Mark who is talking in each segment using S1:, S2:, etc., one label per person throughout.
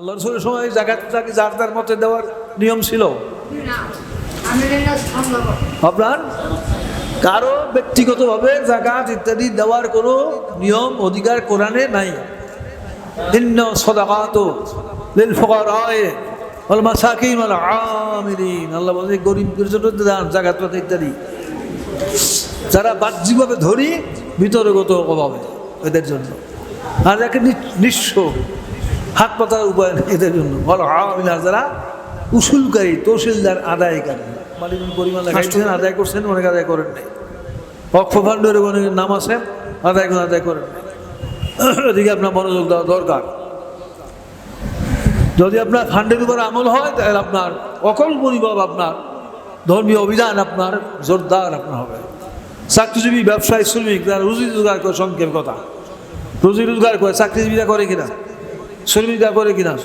S1: আল্লাহ রসুলের সময় জাকাত তাকে যার তার মতে দেওয়ার নিয়ম ছিল। আপনার কারও ব্যক্তিগতভাবে জাকাত ইত্যাদি দেওয়ার কোনো নিয়ম, অধিকার কোরআনে নাই। ইন্ন সদাকাত লিল ফুকারায়ে ওয়াল মাসাকিন ইত্যাদি। যারা বাহ্যিকভাবে ধরি ভিতরগত অভাবে, এদের জন্য। আর একে নি- নিঃস্ব। হাত পাতার উপায় নেই এদের জন্য। বলো আমিলা যারা উসুলকারী তহসিলদার আদায়কারী। মালিকুল পরিমাণ লেখাইছেন আদায় করছেন অনেক আদায় করেন নাই। অক্ষ ফান্ডের অনেক নাম আছে আদায় করে আদায় করেন এদিকে আপনার মনোযোগ দেওয়া দরকার। যদি আপনার ফান্ডের উপর আমল হয় তাহলে আপনার অকল পরিবার আপনার ধর্মীয় অভিযান আপনার জোরদার আপনার হবে। চাকরিজীবী ব্যবসায়ী শ্রমিক তারা রুজি রোজগার করে সংক্ষেপ কথা। রুজি রোজগার করে চাকরিজীবীরা করে কিনা? শ্রমিকরা করে কিনা?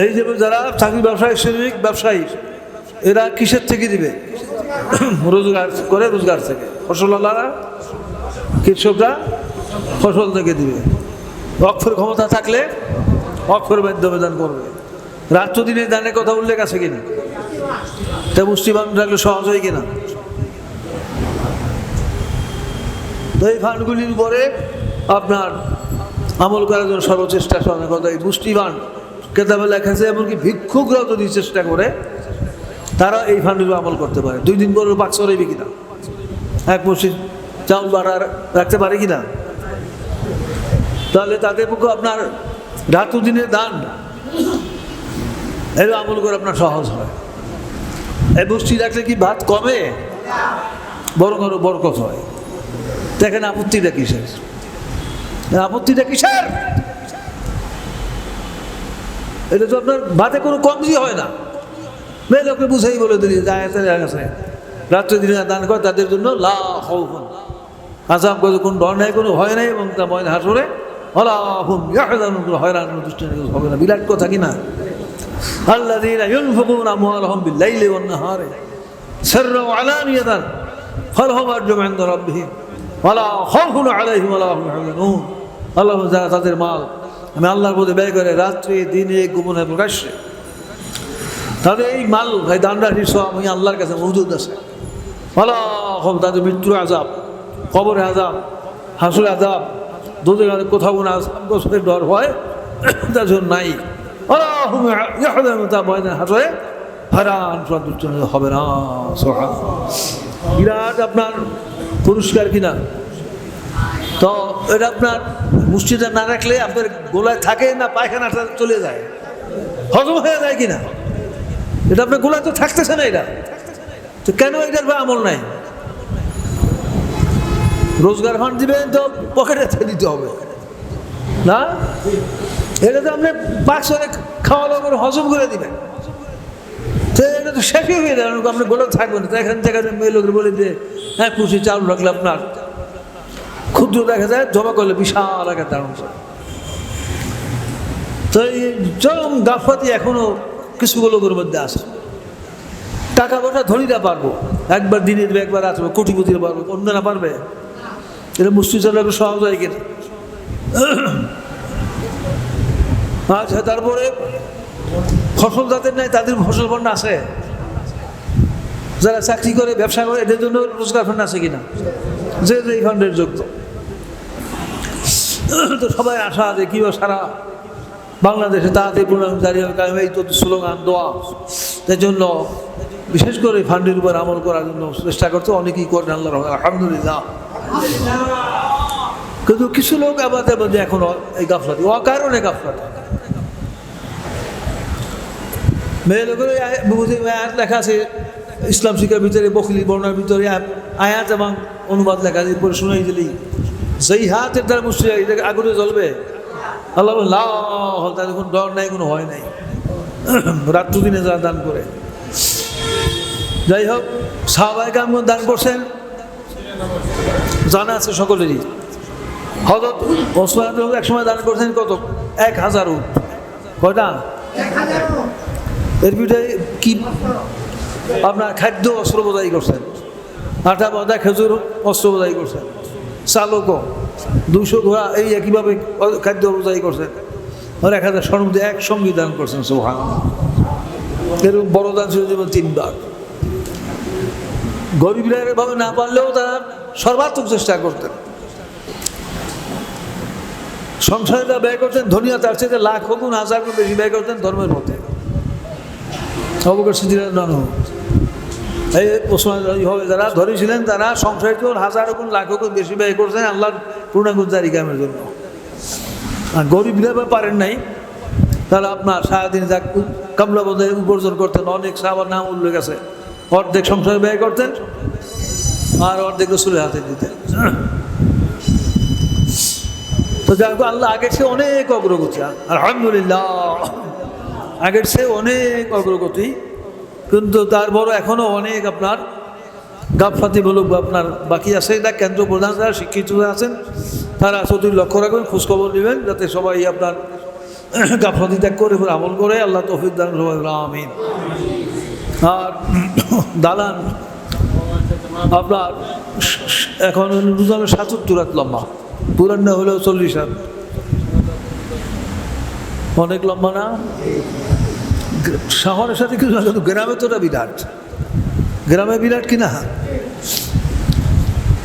S1: এই যে যারা চাকরি ব্যবসায়ী, শ্রমিক ব্যবসায়ী, এরা কিসের থেকে দিবে? রোজগার করে রোজগার থেকে। ফসল আলারা কৃষকরা ফসল থেকে দিবে। অক্ষর ক্ষমতা থাকলে অক্ষর মাধ্যমে দান করবে। রাত্র দিনে দানের কথা উল্লেখ আছে কিনা? তা মুষ্টিবান থাকলে সহজ হয় কিনা? এই ফান্ডগুলির উপরে আপনার আমল করার জন্য সর্বচেষ্টা কথা এই মুষ্টিবান কেতাবে লেখা আছে, এমনকি ভিক্ষুকরাও যদি চেষ্টা করে, তারা এই ফান্ডের আমল করতে পারে। দুই দিন পরে বাক্স রইবে কিনা? এক মুষ্টি চাউল বাড়া রাখতে পারে কিনা? তাহলে তাদের পক্ষে আপনার রাত দিনের দান, এর আমল করে আপনার সহজ হয়। এই মুষ্টি রাখলে কি ভাত কমে? বরং আরও বরকত হয়। দেখেন আপত্তিটা কিসের? আপত্তিটা কিসের? এটা তো আপনার ভাতে কোনো কমজি হয় না। মেয়ে লোককে বুঝাই বলে দিলি আছে রাত্রে দিনে দান করে তাদের জন্য লা হন আসাম করে কোনো ডর নাই, কোনো ভয় নাই, এবং তা ময়না হাসরে হলাহুম হয়রান অনুষ্ঠান হবে না বিরাট কথা কিনা আল্লাহ দিন ইউনফুকুন আমওয়ালহুম বিল্লাইলি ওয়ান নাহারে সাররা ওয়া দান ফালহুম আরজু ইনদা রাব্বিহিম। ওয়ালা খাউফুন আলাইহিম ওয়ালা হুম ইয়াহজানুন। আল্লাহ যারা তাদের মাল। আমি আল্লাহর মধ্যে ব্যয় করে রাত্রে, দিনে গোপনে প্রকাশ্যে। তাদের এই মাল, ভাই দান রাশির সব আমি আল্লাহর কাছে মজুদ আছে। ভালো তাদের মৃত্যুর আজাব কবরের আজাব হাসুর আজাব দুধের আজাব কোথাও কোনো আজাব গোসলের ডর হয়, তার জন্য নাই। হবে না বিরাট আপনার পুরস্কার কিনা? তো, এটা আপনার মুষ্টিটা না রাখলে আপনার গোলায় থাকে না, পায়খানাটা চলে যায়। হজম হয়ে যায় কিনা? এটা আপনার গোলায় তো থাকতেছে না এটা। তো কেন এটার বা আমল নাই? রোজগার ফান্ড দিবেন তো পকেটে দিতে হবে। না? এটা তো আপনি বাক্সরে খাওয়া দাওয়া করে হজম করে দিবেন। তো এটা তো শেষই হয়ে যাবে আপনি গোলা থাকবেন তো এখান থেকে মেয়ে লোকের বলে দিয়ে হ্যাঁ খুশি চাউল রাখলে আপনার ক্ষুদ্র দেখা যায় জমা করলে বিশাল আকার দাঁড়ানো তো এই চরম গাফাতি এখনও কিছু লোকের মধ্যে আছে। টাকা পয়সা ধনীরা পারব, একবার দিনে দেবে, একবার আসব কোটিপতিরা পারব অন্যরা পারবে। এটা মুসলিম একটু সহজ হয় কিনা? আচ্ছা তারপরে ফসল যাদের নাই, তাদের ফসল ফন্ড আছে। যারা চাকরি করে, ব্যবসা করে, এদের জন্য রোজগার ফান্ড আছে কিনা? যে যে ফান্ডের যোগ্য তো সবাই আশা আছে কীভাবে সারা বাংলাদেশে তাড়াতাড়ি পূর্ণাঙ্গ জারি হবে এই তো স্লোগান, দোয়া। তার জন্য বিশেষ করে ফান্ডের উপর আমল করার জন্য চেষ্টা করতে অনেকেই করেন আল্লাহ আলহামদুলিল্লাহ। কিন্তু কিছু লোক আমাদের মধ্যে এখন এই গাফলাতি, অকারণে গাফলাতি। মেয়ে লোকের বুঝি লেখা আছে ইসলাম শিক্ষার ভিতরে বকলি বর্ণার ভিতরে আয়াত- এবং অনুবাদ লেখা পরে শুনাই দিলি। সেই হাতের দ্বারা মুসলিম এটাকে আগুনে জ্বলবে। আল্লাহ বলে, লা তাদের কোনো ডর নাই কোনো ভয় নাই। রাত্র দিনে যারা দান করে। যাই হোক সাহবাই কামগণ দান করছেন। জানা আছে সকলেরই। হজরত ওসমান এক সময় দান করছেন কত? এক হাজার উঠ কয়টা এর ভিতরে কি আপনার খাদ্য অস্ত্র বোঝাই করছেন। আটা বাদা খেজুর অস্ত্র বোঝাই করছেন। চালকও দুশো ঘোড়া এই একইভাবে খাদ্য বোঝাই করছেন। আর এক হাজার স্বর্ণ দিয়ে একসঙ্গে দান করছেন সোহান এরকম বড় দান ছিল যেমন তিনবার। গরিবরা এভাবে না পারলেও তারা সর্বাত্মক চেষ্টা করতেন। সংসারে যা ব্যয় করতেন ধনিয়া তার চেয়ে লাখ গুণ হাজার বেশি ব্যয় করতেন ধর্মের মতে অবকাশ সিদ্ধিরান এই ওসমান হবে যারা ধরেছিলেন, তারা সংসারে তো হাজার গুণ, লাখ গুণ বেশি ব্যয় করছেন আল্লাহর পূর্ণাঙ্গ জারি কামের জন্য। আর গরিবরা পারেন নাই। তারা আপনার সারাদিন যা কামলা বোধে উপার্জন করতেন, অনেক সাহাবার নাম উল্লেখ আছে। অর্ধেক সংসারে ব্যয় করতেন, আর অর্ধেক রসুলের হাতে দিতেন। তো যাই হোক, আল্লাহ আগের চেয়ে অনেক অগ্রগতি, আলহামদুলিল্লাহ, আগের চেয়ে অনেক অগ্রগতি। কিন্তু তারপরও এখনও অনেক আপনার গাফাতি বলুক আপনার বাকি আছে, এটা কেন্দ্র প্রধান যারা শিক্ষিত আছেন, তারা চতুর লক্ষ্য রাখবেন, খোঁজখবর নেবেন, যাতে সবাই আপনার গাফাতি ত্যাগ করে আমল করে, আল্লাহ তৌফিক দান আমিন। আর দালান, আপনার এখন রুজানো সাতাত্তর হাত লম্বা পুরান্না হলেও চল্লিশ হাত অনেক লম্বা না? শহরের সাথে কিছু না কিন্তু গ্রামে তো ওটা বিরাট। গ্রামে বিরাট কিনা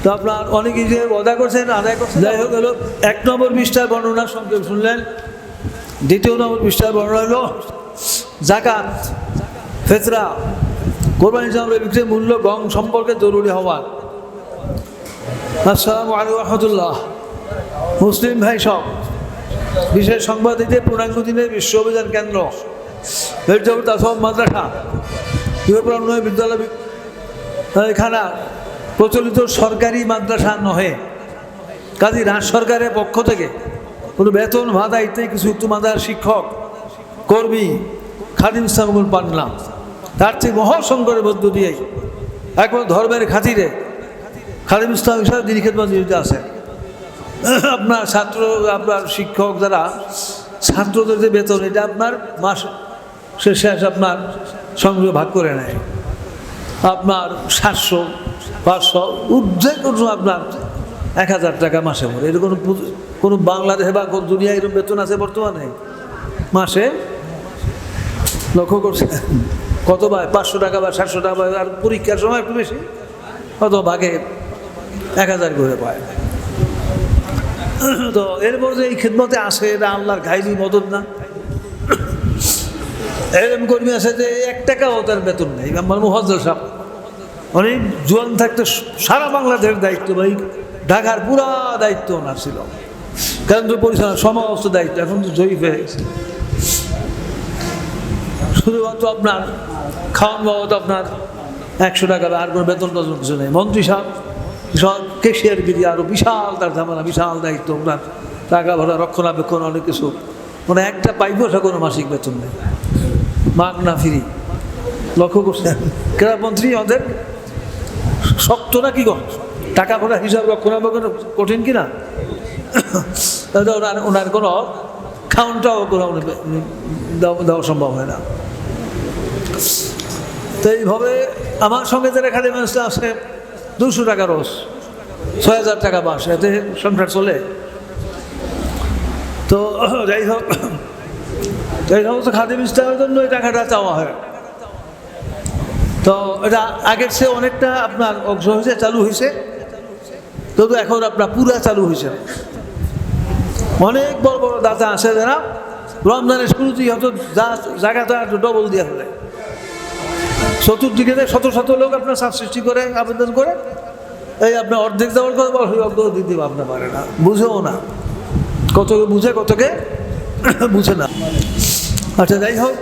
S1: তো আপনার অনেকেই যে অদা করছেন আদায় করছেন। যাই হোক হলো এক নম্বর পৃষ্ঠার বর্ণনা সঙ্গে শুনলেন। দ্বিতীয় নম্বর পৃষ্ঠার বর্ণনা হলো জাকাত ফেতরা কোরবানি চামড়া বিক্রির মূল্য গং সম্পর্কে জরুরি হওয়ার আসসালামু আলাইকুম রহমতুল্লাহ। মুসলিম ভাই সব বিশেষ সংবাদ দিতে পূর্ণাঙ্গ দিনের বিশ্ব অভিযান কেন্দ্র। মাদ্রাসা উন্নয়ন বিদ্যালয় খানা প্রচলিত সরকারি মাদ্রাসা নহে। কাজী রাজ সরকারের পক্ষ থেকে কোনো বেতন ভাতা ইত্যাদি কিছু উত্তম মাদার শিক্ষক, কর্মী, খাদিম ইসলামগুল পান তার চেয়ে মহাসংকটের মধ্য দিয়েই একবার ধর্মের খাতিরে খাদিম ইসলাম হিসাবে দিনী খেদমত আছেন। আপনার ছাত্র, আপনার শিক্ষক যারা, ছাত্রদের যে বেতন, এটা আপনার মাস শেষে আপনার সংগ্রহ ভাগ করে নেয়। আপনার সাতশো, পাঁচশো ঊর্ধ্বে কোনো আপনার এক হাজার টাকা মাসে পড়ে এর কোনো কোনো বাংলাদেশে বা কোন দুনিয়ায় এরকম বেতন আছে বর্তমানে? মাসে? লক্ষ্য করছে কত পায় পাঁচশো টাকা বা সাতশো টাকা আর পরীক্ষার সময় একটু বেশি? কত ভাগে এক হাজার করে পায়। তো এরপর যে এই খেদমতে আসে, এটা আল্লাহর ঘাইলি মদত না? এরকম কর্মী আছে যে এক টাকাও তার বেতন নেই। আমার মুহজ্জল সাহেব। অনেক জোয়ান থাকতে সারা বাংলাদেশের দায়িত্ব, ভাই। ঢাকার পুরা দায়িত্ব ওনার ছিল। কেন্দ্র পরিচালনা সমস্ত দায়িত্ব এখন তো জয়ী হয়ে গেছে। শুধুমাত্র আপনার খাওয়ান বাবদ আপনার একশো টাকা আর কোনো বেতন টেতন কিছু নেই। মন্ত্রী সাহেব সব কেশিয়ার কেশিয়ারগিরি আরও বিশাল তার ঝামেলা, বিশাল দায়িত্ব ওনার। টাকা ভরা রক্ষণাবেক্ষণ, অনেক কিছু। মানে একটা পাই পয়সা কোনো মাসিক বেতন নেই। মাগ না ফিরি। লক্ষ্য করছেন? ক্রীড়ামন্ত্রী আমাদের শক্ত না কি টাকা ভরা হিসাব রক্ষণাবেক্ষণ কঠিন কিনা? ওনার ওনার কোনো খাউনটাও কোনো দেওয়া সম্ভব হয় না। তো এইভাবে আমার সঙ্গে যারা খালি মানুষটা আসে দুশো টাকা রোজ, ছয় হাজার টাকা মাস, এতে সংসার চলে। তো যাই হোক এই সমস্ত খাদ্য বিস্তারের জন্য এই টাকাটা চাওয়া হয়। তো এটা আগের চেয়ে অনেকটা আপনার অংশ হয়েছে, চালু হয়েছে। তবু এখন আপনার পুরা চালু হয়েছে। অনেক বড় বড় দাতা আছে যারা রমজানের শুরুতেই হয়তো জায়গাটা একটু ডবল দিয়ে ফেলে। চতুর্দিকে শত শত লোক আপনার সাত সৃষ্টি করে, আবেদন করে। এই আপনার অর্ধেক দেওয়ার কথা বল অর্ধেক দিতে আপনার পারে না, বুঝেও না। কতকে বুঝে কতকে বুঝে না। আচ্ছা যাই হোক।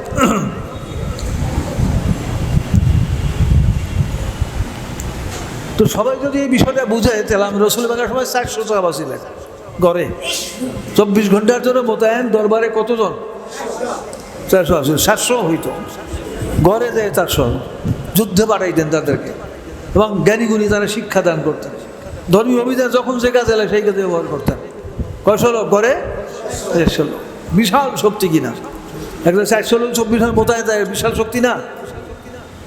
S1: তো সবাই যদি এই বিষয়টা বুঝে, তাহলে আমি রসুল বাংলার সময় চারশো টাকা ছিলেন গড়ে। চব্বিশ ঘণ্টার জন্য মোতায়েন দরবারে কতজন? চারশো আসে সাতশো হইতো। গড়ে যায় চারশো। যুদ্ধে পাঠাইতেন তাদেরকে। এবং জ্ঞানীগুণী তারা শিক্ষা দান করতেন। ধর্মীয় অভিযান যখন যে কাজে এলে সেই কাজে ব্যবহার করতেন। কয়শো গড়ে? বিশাল শক্তি কিনা। চারশো লোক চব্বিশ ঘণ্টা মোতায়েন যায়, বিশাল শক্তি না?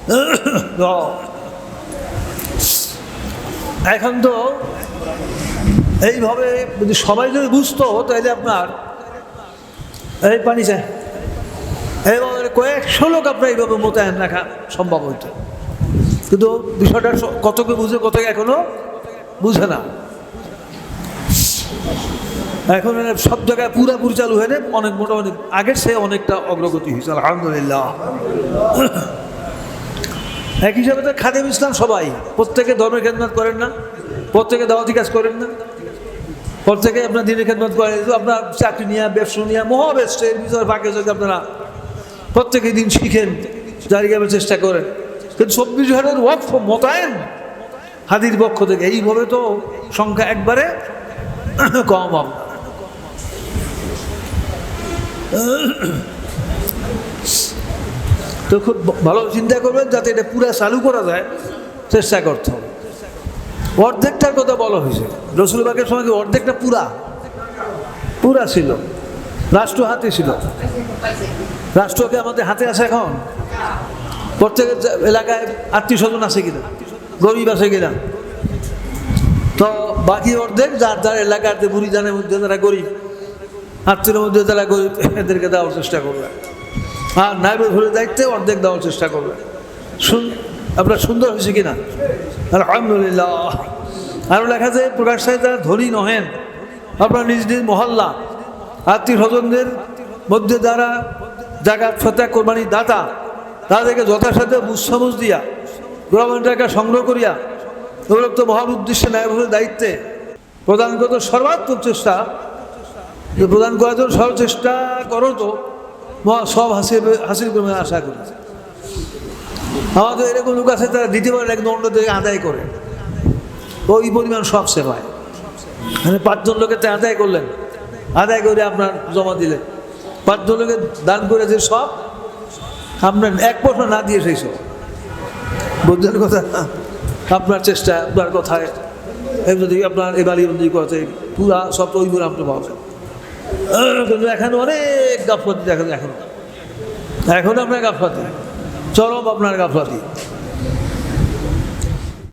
S1: এখন তো এইভাবে যদি সবাই যদি বুঝতো, তাহলে আপনার এই পানি চাই। এইভাবে কয়েকশো লোক আপনার এইভাবে মোতায়েন রাখা সম্ভব হইতো। কিন্তু বিষয়টা কতকে বুঝে, কতকে এখনও বুঝে না। এখন সব জায়গায় পুরাপুরি চালু হয়ে অনেক মোটামুটি আগের সে অনেকটা অগ্রগতি হয়েছে, আলহামদুলিল্লাহ। এক হিসাবে তো খাদেম ইসলাম সবাই, প্রত্যেকে ধর্মের খেদমত করেন না, প্রত্যেকে দাওয়াতি কাজ করেন না, প্রত্যেকে আপনার দিনের খেদমত করেন আপনার চাকরি নিয়ে, ব্যবসা নিয়ে মহাব্যস্ত এর ভিতরে ফাঁকে যদি আপনারা প্রত্যেকে দিন শিখেন, জারি করার চেষ্টা করেন। কিন্তু চব্বিশ হাজার ওয়াক্ফ মোতায়েন হাদির পক্ষ থেকে, এইভাবে তো সংখ্যা একবারে কম আপনার তো খুব ভালো চিন্তা করবেন যাতে এটা পুরা চালু করা যায়। চেষ্টা করতে হবে। অর্ধেকটার কথা বলা হয়েছে। রসুলবাগের কি অর্ধেকটা পুরা। পুরা ছিল। রাষ্ট্র হাতে ছিল। রাষ্ট্রকে আমাদের হাতে আছে এখন। প্রত্যেকের জা- এলাকায় আত্মীয় স্বজন আছে কিনা? গরিব আছে কিনা? তো বাকি অর্ধেক যার যার এলাকার বুড়ি মধ্যে যারা গরিব আত্মীয়ের মধ্যে তারা গরিব এদেরকে দেওয়ার চেষ্টা করবে আর নাইবের ভুলের দায়িত্বে অর্ধেক দেওয়ার চেষ্টা করবে শুন, আপনার সুন্দর হয়েছে কিনা? আলহামদুলিল্লাহ। আরও লেখা যায় প্রকাশ সাহেব যারা ধনী নহেন। আপনার নিজ নিজ মহল্লা, আত্মীয় স্বজনদের মধ্যে যারা জায়গা ফেতা কোরবানি দাতা, তাদেরকে যথাসাধ্য বুঝসামুজ দিয়া গ্রামের টাকা সংগ্রহ করিয়া, উপরোক্ত মহান উদ্দেশ্যে ন্যায়ভাবের দায়িত্বে প্রদানগত সর্বাত্মক চেষ্টা যে প্রদান করার জন্য সব চেষ্টা করো তো। সব হাসিল হাসিল করবে আশা করি। আমাদের এরকম লোক আছে তারা দিতে পারে একদম অন্য থেকে আদায় করে। ওই পরিমাণ সব সেবায়। মানে পাঁচজন লোকের তো আদায় করলেন। আদায় করে আপনার জমা দিলেন। পাঁচজন লোকের দান করে যে সব। আপনার এক পয়সা না দিয়ে সেই সব। বুঝলেন কথা? আপনার চেষ্টা, আপনার কথায়। যদি আপনার বন্দি করতে পুরা সব ওই পুরো আপনি কিন্তু এখন অনেক গাফলাতি দেখা এখন। এখন আপনার গাফলাতি। চরম আপনার গাফলাতি।